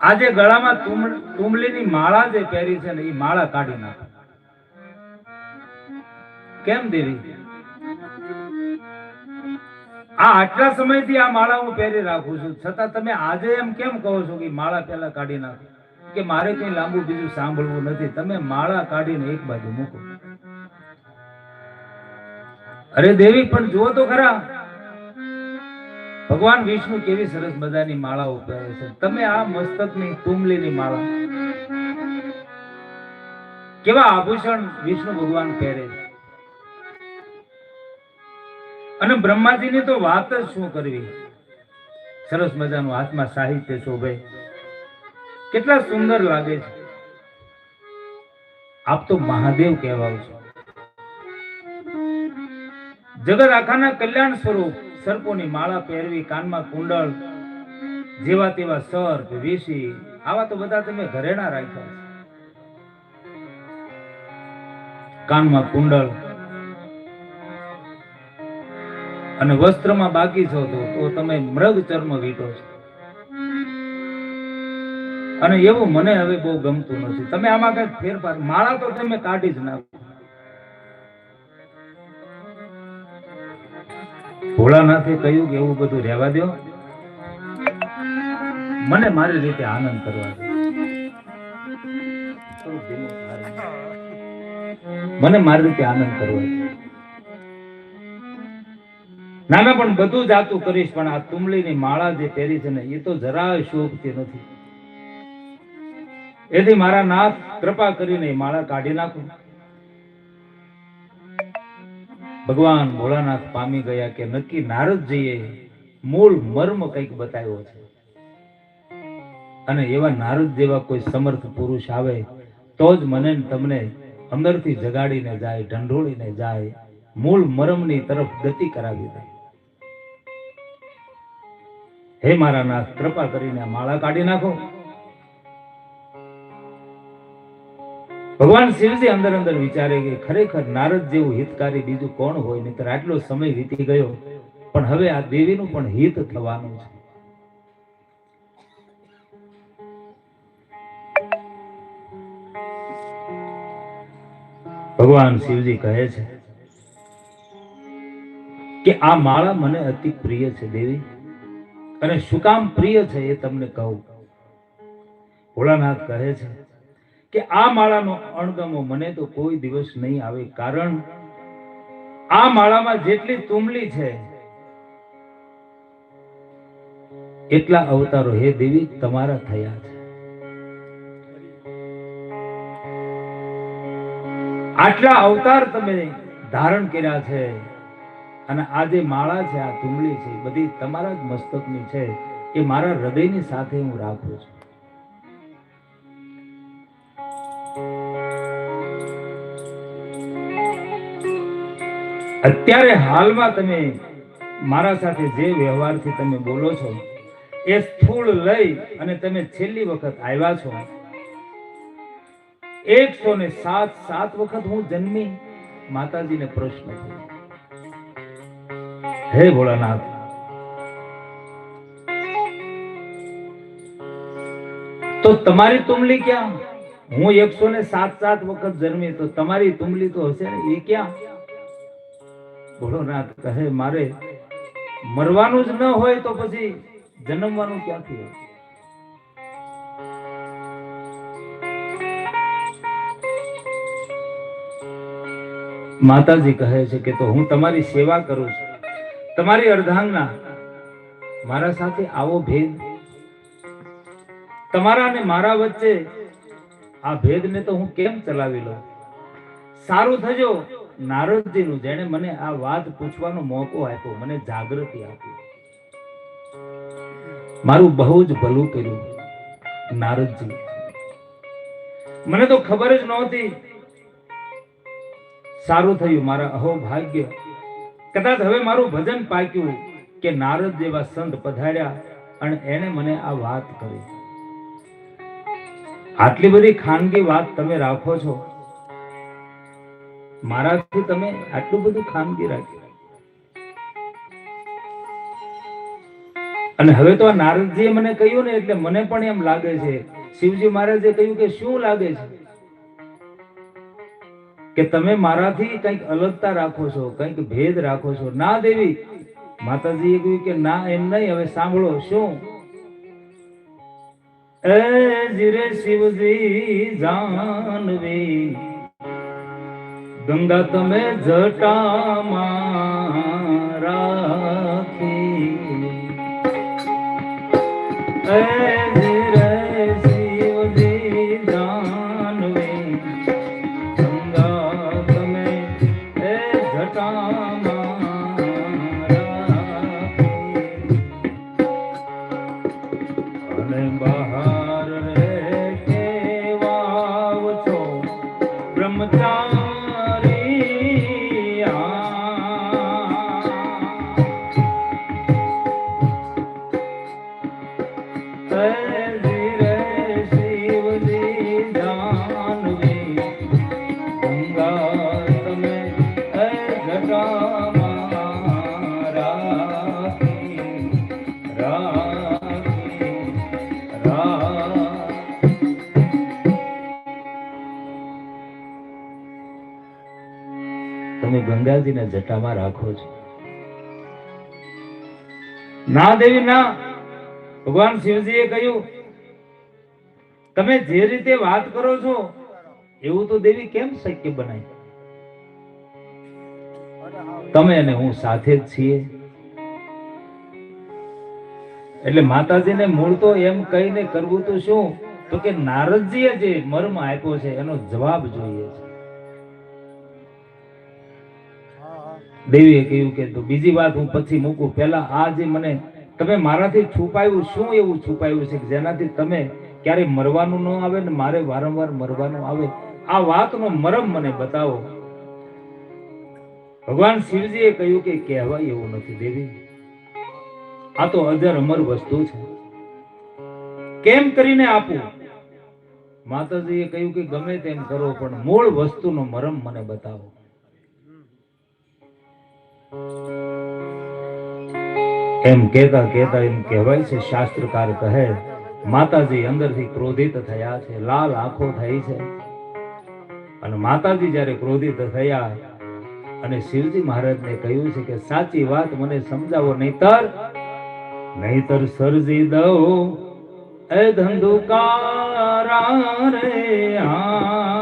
આજે ગળામાં તુમલીની માળા જે પહેરી છે ને એ માળા કાઢી નાખો. કેમ દેવી? આ આટલા સમયથી આ માળા હું પહેરી રાખું છું. છતાં તમે આજે એમ કેમ કહો છો કે માળા પહેલા કાઢી નાખો? કે મારે કઈ લાંબુ બીજું સાંભળવું નથી. તમે માળા કાઢીને એક બાજુ મૂકો. અરે દેવી, પણ જુઓ તો ખરા. ભગવાન વિષ્ણુ કેવી સરસ મજાની માળા પહેરે છે. તમે આ મસ્તકની તુંબલીની માળા. કેવા આભૂષણ વિષ્ણુ ભગવાન પહેરે છે. અને બ્રહ્માજીની તો વાત જ શું કરવી? સરસ મજાનું હાથમાં સાહિત્ય શોભે. કેટલા સુંદર લાગે છે. આપ તો મહાદેવ કહેવાઓ છો. જગત આખાના કલ્યાણ સ્વરૂપ સર્પોની માળા પહેરવી, કાનમાં કુંડળ જેવા તેવા સર્પ વીસી આવા તો બધા તમે ઘરેણા રાખ્યા કાનમાં કુંડળ અને વસ્ત્રમાં બાકી છો તો તમે મૃગ ચર્મ વીટો છો. અને એવું મને હવે બહુ ગમતું નથી. તમે આમાં કઈ ફેરફાર માળા તો તમે કાઢી જ નાખો. ભોળાનાથે કહ્યું કે એવું બધું રહેવા દો મને મારી રીતે આનંદ કરવા. મને મારી રીતે આનંદ કરવા ના પણ બધું જાતું કરીશ, પણ આ તુમલીની માળા જે પહેરી છે ને, એ તો જરાય શોભતી નથી. એથી મારા નાથ કૃપા કરીને માળા કાઢી નાખો. ભગવાન ભોળાનાથ પામી ગયા કે નક્કી નારદજીએ મૂળ મર્મ કંઈક બતાવ્યો છે. અને એવા નારદ જેવા કોઈ સમર્થ પુરુષ આવે, તો જ મને તમને અંદરથી જગાડીને જાય, ઢંઢોળીને જાય, મૂળ મરમની તરફ ગતિ કરાવી દે. હે મારા નાથ, કૃપા કરીને માળા કાઢી નાખો. ભગવાન શિવજી અંદર અંદર વિચારે કે ખરેખર નારદ જેવું હિતકારી બીજું કોણ હોય? નહીતર આટલો સમય વીતી ગયો. પણ હવે આ દેવીનું પણ હિત થવાનું છે. ભગવાન શિવજી કહે છે કે આ માળા મને અતિ પ્રિય છે દેવી. અને શું કામ પ્રિય છે એ તમને કહું. ભોળાનાથ કહે છે કે આ માળાનો અણગમો મને તો કોઈ દિવસ નહીં આવે. કારણ આ માળામાં જેટલી તુમલી છે, એટલા અવતારો હે દેવી, તમારા થયા છે. આટલા અવતાર તમે ધારણ કર્યા છે અને આ જે માળા છે, આ તુમલી છે બધી તમારા જ મસ્તકની છે. એ મારા હૃદયની સાથે હું રાખું છું. અત્યારે હાલમાં તમે મારા સાથે જે વ્યવહારથી તમે બોલો છો, એ સ્થૂળ લઈ અને તમે છેલ્લી વખત આવ્યા છો. એકસો ને સાત સાત વખત હું જન્મી, માતાજીને પ્રશ્ન હે ભોળાનાથ, તો તમારી તુમલી ક્યાં? હું એકસો ને સાત સાત વખત જન્મી, તો તમારી તુમલી તો હશે ને? એ ક્યાં? ભોળોનાથ કહે, મારે મરવાનું જ ન હોય તો પછી જન્મવાનું ક્યાંથી હોય? માતાજી કહે છે કે, તો હું તમારી સેવા કરું છું. તમારી અર્ધાંગના મારા સાથે આવો ભેદ. તમારા અને મારા વચ્ચે આ ભેદને તો હું કેમ ચલાવી લઉં? સારું થજો. નારદજીનું, જેણે મને આ વાત પૂછવાનો મોકો આપ્યો, મને જાગૃતિ આપી. મારું બહુ જ ભલું કર્યું, નારદજી. મને તો ખબર જ નહોતી. સારું થયું, મારા અહો ભાગ્ય કદાચ હવે મારું ભજન પાક્યું કે નારદ જેવા સંત પધાર્યા અને એને મને આ વાત કરી. આટલી બધી ખાનગી વાત તમે રાખો છો. મારાથી તમે આટલું બધું ખામગી રાખી. અને હવે તો નારદજીએ મને કહ્યું ને એટલે મને પણ એમ લાગે છે. શિવજી મહારાજે કહ્યું કે શું લાગે છે? કે તમે મારાથી કંઈક અલગતા રાખો છો, કંઈક ભેદ રાખો છો. ના દેવી, માતાજીએ કહ્યું કે ના, એમ નહીં. હવે સાંભળો, શું? એ જીરે શિવજી જાનવી. ગંગા તમે જટામાં રાખી. તમે જટામાં રાખો છો. ના દેવી, ના. ભગવાન શિવજીએ કહ્યું, તમે જે રીતે વાત કરો છો, એવું તો દેવી કેમ શક્ય બનાય? તમે અને હું સાથે જ છીએ. એટલે માતાજીને મૂળ તો એમ કહીને કરવું તો શું? તો કે નારદજીએ જે મર્મ આપ્યો છે, એનો જવાબ જોઈએ છે. દેવીએ કહ્યું કે બીજી વાત હું પછી મૂકું. પહેલા આ જે મને તમે મારાથી છુપાયું, શું એવું છુપાયું છે જેનાથી તમે ક્યારે મરવાનું ન આવે ને મારે વારંવાર મરવાનું આવે? આ વાતનો મરમ મને બતાવો. ભગવાન શિવજીએ કહ્યું કે કહેવાય એવું નથી દેવી. આ તો અજર અમર વસ્તુ છે. કેમ કરીને આપું? માતાજીએ કહ્યું કે ગમે તેમ કરો, પણ મૂળ વસ્તુનો મરમ મને બતાવો. એમ કહેતા કહેતા એમ કહેવાય છે, શાસ્ત્રકાર કહે, માતાજી અંદરથી ક્રોધિત થયા છે, લાલ આંખો થઈ છે. અને માતાજી જ્યારે ક્રોધિત થયા અને શિવજી મહારાજને કહ્યું છે કે, સાચી વાત મને સમજાવો, નહીતર નહીતર સર્જી દઉં. એ ધંધુકારા રે આ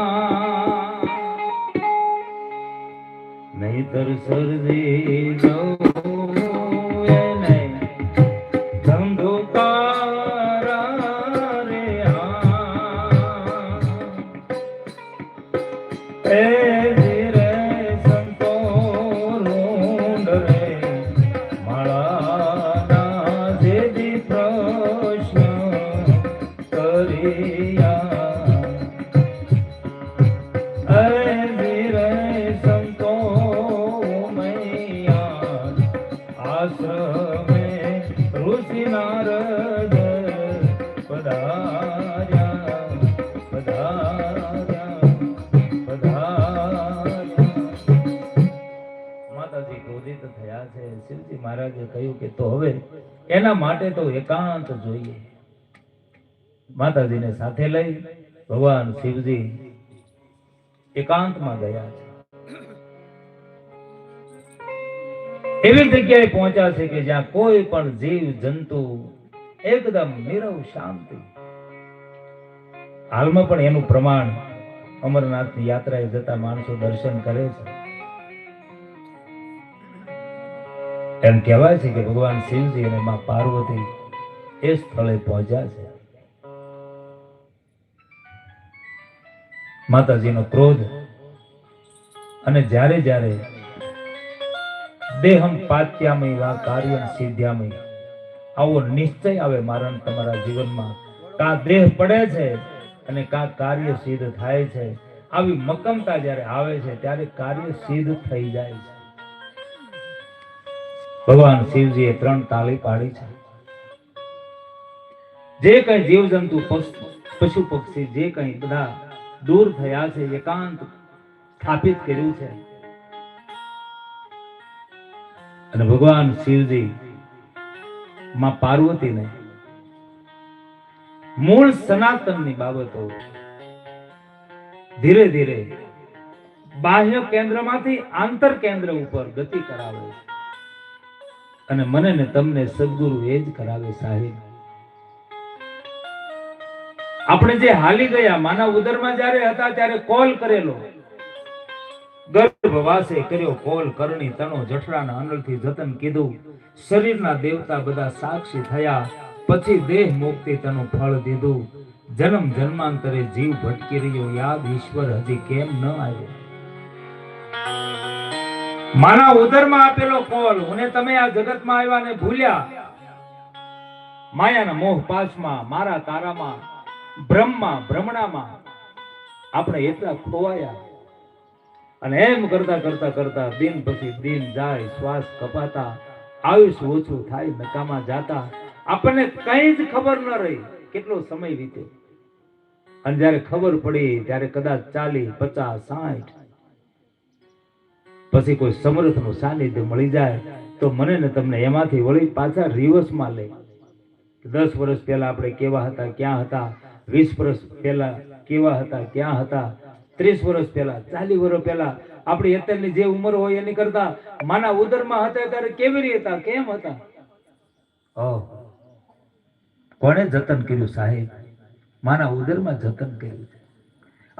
નહીતર સર્જી દઉં માટે તો એકાંત જોઈએ. માતાજીને સાથે લઈ ભગવાન શિવજી એકાંતમાં ગયા છે. એવી જગ્યાએ પહોંચ્યા છે કે જ્યાં કોઈ પણ જીવ, જંતુ એકદમ નીરવ શાંતિ. હાલમાં પણ એનું પ્રમાણ અમરનાથની યાત્રાએ જતા માણસો દર્શન કરે છે. એમ કહેવાય છે કે ભગવાન શિવજી અને માં પાર્વતી એ સ્થળે પહોંચ્યા છે. માતાજીનો ક્રોધ અને જ્યારે જ્યારે દેહમ પાત્યામય વા કાર્યમ સિદ્ધ્યામય આવો નિશ્ચય આવે મારા તમારા જીવનમાં કા દેહ પડે છે અને કા કાર્ય સિદ્ધ થાય છે. આવી મક્કમતા જ્યારે આવે છે, ત્યારે કાર્ય સિદ્ધ થઈ જાય છે. ભગવાન શિવજીએ ત્રણ તાળી પાડી છે. જે કઈ જીવજંતુ પશુ પક્ષી જે કઈ બધા દૂર થયા છે, એકાંત સ્થાપિત કર્યું છે. અને ભગવાન શિવજી માં પાર્વતીને મૂળ સનાતનની બાબતો ધીરે ધીરે બાહ્ય કેન્દ્રમાંથી આંતર કેન્દ્ર ઉપર ગતિ કરાવે અને મને ને તમને સદગુરુ એ જ કરાવે સાહેબ. આપણે જે હાલી ગયા, માના ઉદરમાં જ્યારે હતા ત્યારે કોલ કરેલો. ગર્ભવાસે કર્યો કોલ કરણી તણો જઠરાના અનલથી જતન કીધું. શરીરના દેવતા બધા સાક્ષી થયા. પછી દેહ મુક્તિ તેનું ફળ દીધું. જન્મ જન્માંતરે જીવ ભટકી રહ્યો. યાદ ઈશ્વર હજી કેમ ન આવ્યો? માના ઉદરમાં આપેલો કોલ હું તમે આ જગતમાં આવ્યા ને ભૂલ્યા. માયાના મોહ પાસમાં, મારા તારામાં, બ્રહ્મમાં, ભ્રમણામાં આપણે એટલા ખોવાયા. અને એમ કરતા કરતા કરતા દિન પછી દિન જાય, શ્વાસ કપાતા આયુષ ઓછું થાય, નકામાં જાતા. આપણને કઈ જ ખબર ન રહી કેટલો સમય વીતે. અને જ્યારે ખબર પડી, ત્યારે કદાચ ચાલી પચાસ, સાઠ પછી કોઈ સમર્થનું સાનિધ્ય મળી જાય તો મને ને તમને એમાંથી વળી પાછા રિવર્સમાં લે. દસ વર્ષ પહેલા આપણે કેવા હતા, ક્યાં હતા? વીસ વર્ષ પહેલા કેવા હતા, ક્યાં હતા? ત્રીસ વર્ષ પહેલા, ચાલીસ વર્ષ પહેલા આપણી અત્યારની જે ઉંમર હોય એની કરતા માના ઉદરમાં હતા ત્યારે કેવી રીતે કેમ હતા? કોણે જતન કર્યું સાહેબ? માના ઉદરમાં જતન કર્યું. છે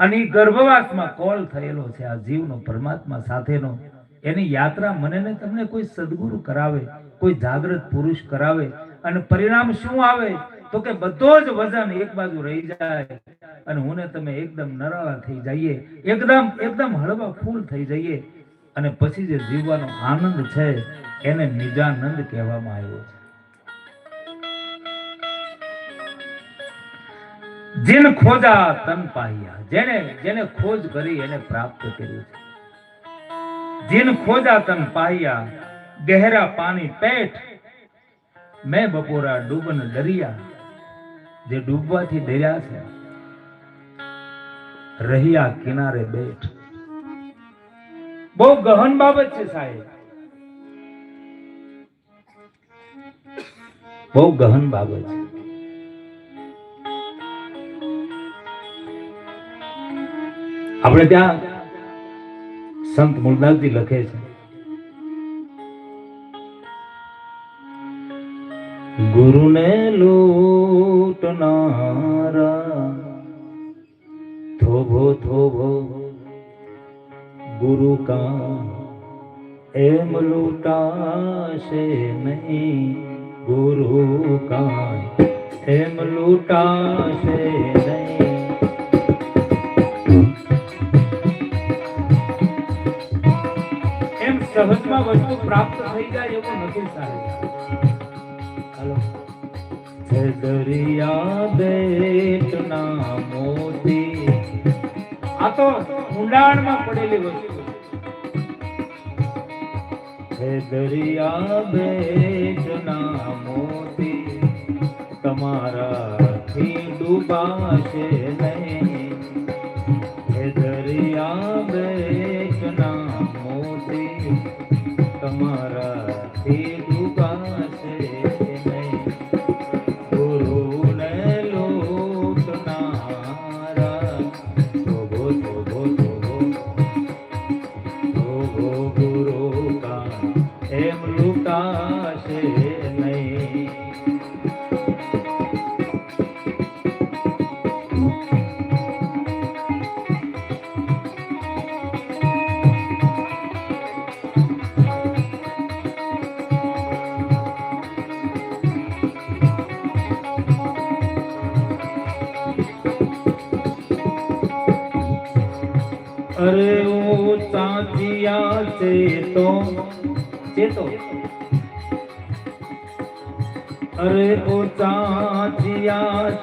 અને એ ગર્ભવાસમાં કોલ થયેલો છે આ જીવનો પરમાત્મા સાથેનો. એની યાત્રા મને ને તમને કોઈ સદગુરુ કરાવે, કોઈ જાગૃત પુરુષ કરાવે, અને પરિણામ શું આવે? તો કે બધો જ વજન એક બાજુ રહી જાય અને હું તમે એકદમ નરાળા થઈ જઈએ, એકદમ એકદમ હળવા ફૂલ થઈ જઈએ અને પછી જે જીવવાનો આનંદ છે એને નિજાનંદ કહેવામાં આવ્યો છે. જીન ખોજા તન પાયા જેને જેને ખોજ કરી એને પ્રાપ્ત કર્યું છે. જીન ખોજા તન પાયા ગહેરા પાણી પેટ મેં બપોરા ડૂબન દરિયા જે ડૂબવાથી ડર્યા છે, રહ્યા કિનારે બેઠ. બહુ ગહન બાબત છે સાહેબ. બહુ ગહન બાબત છે. આપણે ત્યાં સંત મૂળદાસજી લખે છે. ગુરુને લૂટનારા થોભો થોભો ગુરુ કા એમ લૂટાશે નહીં, ગુરુ કા એમ લૂટાશે નહીં. સહજમાં વસ્તુ પ્રાપ્ત થઈ જાય એવું નથી સાહેબ. હલો. દરિયા બેટના મોતી. આ તો ઊંડાણમાં પડેલી વસ્તુ. દરિયા બેટના મોતી. તમારાથી ડૂબાશે નહીં. હે દરિયા તમારાથી ચેતો અરે ઓ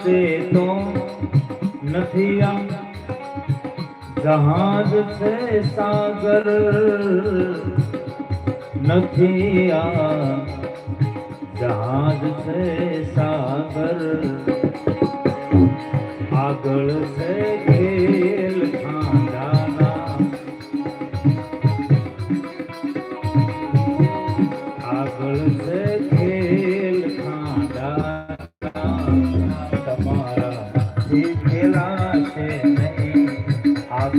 છે તો નથી આ. જહાજ છે સાગર, નથી આ. જહાજ છે સાગર, આગળ છે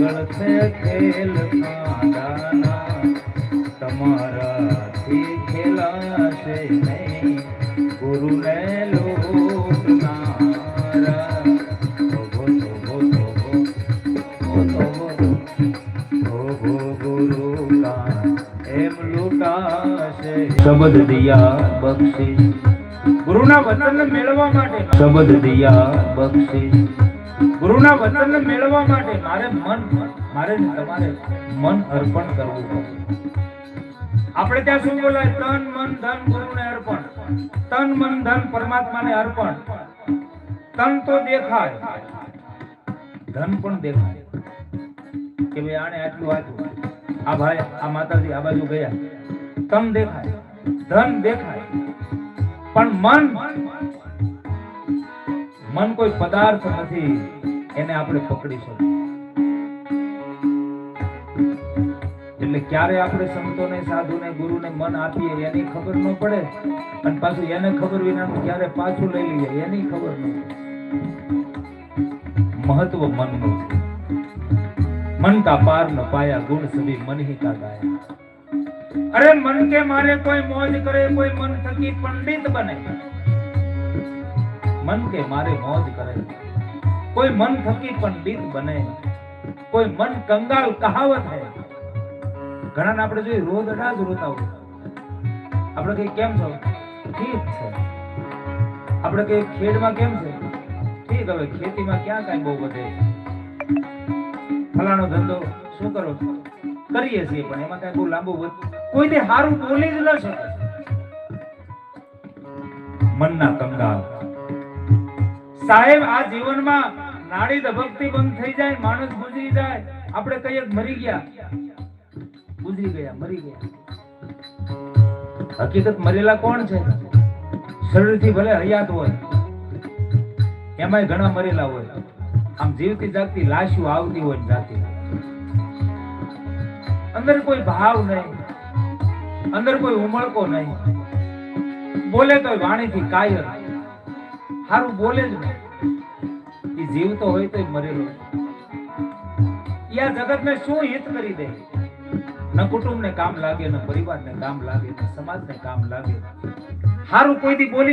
આગળ છે ખેલ ખાડાના તમારાથી ખેલાશે નહીં. ગુરુને થોભો થોભો થોભો થોભો ગુરુ એમ લૂટાશે શબ્દ દિયા બક્ષી ગુરુના વચન મેળવવા માટે શબ્દ દિયા બક્ષી. ગુરુના વચનને મેળવવા માટે મારે મન, મારે તમારે મન અર્પણ કરવું પડે. આપણે ત્યાં શું બોલાય? તન, મન, ધન ગુરુને અર્પણ. તન, મન, ધન પરમાત્માને અર્પણ. તન તો દેખાય. ધન પણ દેખાય. કે ભાઈ આને આટલું વાંચ્યું આ ભાઈ, આ માતાજી આ બાજુ ગયા. તન દેખાય. ધન દેખાય. પણ મન મન કોઈ પદાર્થ નથી, એને આપણે પકડી શકીએ. એટલે ક્યારે આપણે સંતોને, સાધુને, ગુરુને મન આપીએ એની ખબર ન પડે અને પાછું એને ખબર વિના ક્યારે પાછું લઈ લઈએ, એની ખબર ન મહત્વ મનનું મન કા પાર ન પાયા, ગુણ સભી મન હી કા ગાયા. અરે મન કે મારે કોઈ મોજ કરે, કોઈ મન થકી પંડિત બને. મન કે મારે મોજ કરે. કોઈ મન થકી પંડિત બને. કોઈ મન કંગાલ કહાવત હે. ઘણા આપણે જોઈએ રોજ જ રોતા હોય આપણે કઈ કેમ છો? ઠીક છે. આપણે કઈ ખેડમાં કેમ છે? ઠીક, હવે ખેતીમાં ક્યાં કઈ બહુ વધે. ફલાણો ધંધો શું કરો છો? કરીએ છીએ, પણ એમાં કાંઈ બહુ લાંબુ કોઈ તે હારું બોલી જ ન શકે. મનના કંગાલ સાહેબ, આ જીવનમાં નાડી ધબકતી બંધ થઈ જાય, માણસ ગુજરી જાય. આપણે કહીએ મરી ગયા. ગુજરી ગયા, મરી ગયા. હકીકત મરેલા કોણ છે? શરીરથી ભલે હયાત હોય, એમાંય ઘણા મરેલા હોય. આમ જીવતી જાગતી લાશો આવતી હોય જાતી અંદર કોઈ ભાવ નહીં, અંદર કોઈ ઉમળકો નહીં. બોલે તો વાણીથી કાયર. હારું બોલે જ નહીં એ જીવતો હોય તો મરેલો યા જગત ને શું હિત કરી દે? ન કુટુંબ ને કામ લાગે, ન પરિવાર ને કામ લાગે, ન સમાજ ને કામ લાગે. હારું કોઈથી બોલી